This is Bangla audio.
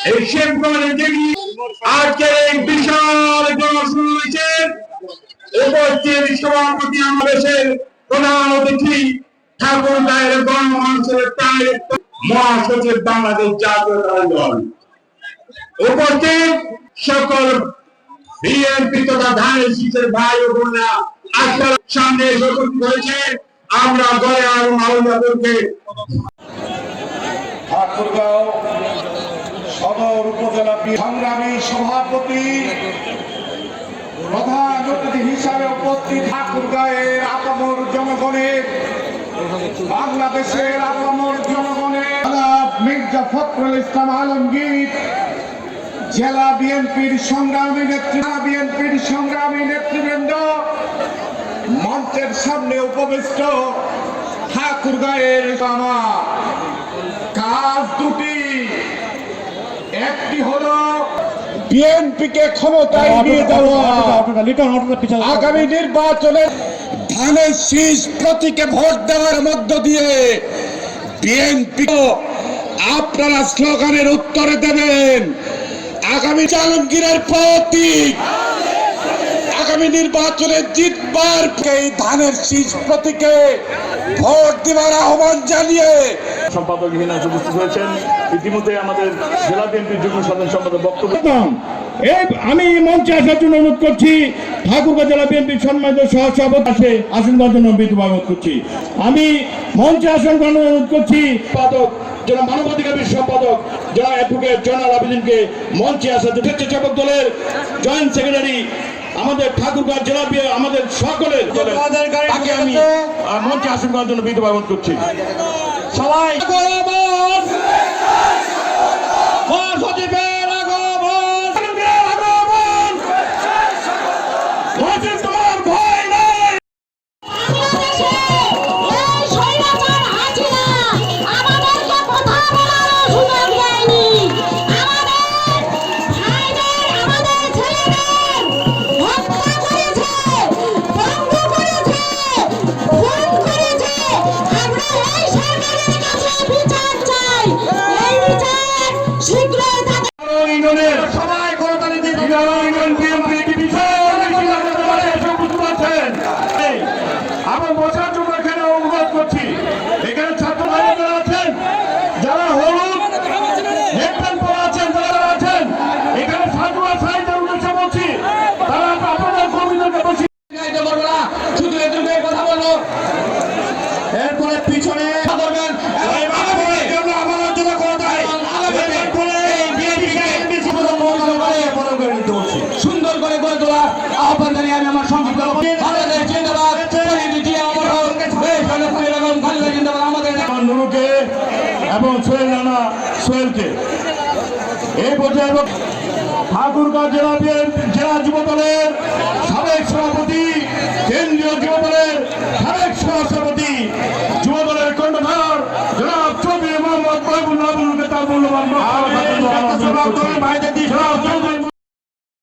শিবগঞ্জে দেখি, আজকের এই বিশাল জনসমাবেশের উপস্থিত সভাপতি আমাদের প্রধান অতিথি ঠাকুর গায়ের গণমানুষের প্রাণের মহাসচিব বাংলাদেশ জাতীয় দল। উপস্থিত সকল বিএনপি তথা ধানের শীতের ভাই ও বোনরা আজকের সামনে উপস্থিত হয়েছে আমরা গড়ে এবং আলমদাপুরকে ঠাকুরগাঁও সদর উপজেলা সংগ্রামী সভাপতি, প্রধান অতিথি হিসাবে উপস্থিত ঠাকুরগাঁয়ের আপামর জনগণের, বাংলাদেশের আপামর জনগণের মির্জা ফখরুল ইসলাম আলমগীর, জেলা বিএনপির সংগ্রামী নেতৃত্ব বিএনপির সংগ্রামী নেতৃবৃন্দ, মঞ্চের সামনে উপবিষ্ট ঠাকুরগাঁয়ের আমার কাজ দুটি একটি হলো বিএনপিকে ক্ষমতায় নিয়ে যাওয়া। আগামী নির্বাচনে ধানের শীষ প্রতীকে ভোট দেওয়ার মধ্য দিয়ে বিএনপি আপনারা স্লোগানের উত্তরে দেবেন আগামী চালমগীরের প্রতীক। আগামী নির্বাচনে জিতবার এই ধানের শীষ প্রতীকে ভোট দেওয়ার আহ্বান জানিয়ে সম্পাদক হিনাজ উপস্থিত হয়েছেন। ইতিমধ্যে আমাদের জেলা বিএনপির যুগ্ম সাধারণ সম্পাদক বক্তব্য আমি মঞ্চে আসার জন্য অনুরোধ করছি ঠাকুরগাঁ জেলা বিএনপির সম্মানিত সহসভাপতি আসে আসন করার জন্য বিধবা অনুরোধ করছি। আমি মঞ্চে আসন অনুরোধ করছি সম্পাদক যারা মানবাধিকার সম্পাদক যারা অ্যাডভোকেট জয়নাল আবেদিনকে মঞ্চে আসার জন্য স্বেচ্ছাসেবক দলের জয়েন্ট সেক্রেটারি আমাদের ঠাকুরগাঁ জেলা বি- আমাদের সকলের তাকে আমি মঞ্চে আসন করার জন্য বিধবা করছি। সবাই বসার জন্য এখানে অনুরোধ করছি। এখানে ছাত্র ভাইরা আছেন যারা হলুদ হেডব্যান্ড পরা আছেন যারা আছেন এখানে সাহিত্যের উদ্দেশ্যে বলছি তারা আপনাদের কর্মীদেরকে বসি শুধু এদেরকে কথা বলব। এরপরে পিছনে ধরবেন। সুন্দর করে গড়ে তোলা আহ্বান জানিয়ে আমি আমার এবং সোহেল রানা সোহেলকে। এই পর্যায়ে ঠাকুরগাঁ জেলা জেলা যুব দলের সাবেক সভাপতি কেন্দ্রীয় যুব দলের সাবেক সভাপতি যুব দলের কণ্ঠধার জনাব চৌধুরী মোহাম্মদ বুলকে তার মূল্যবান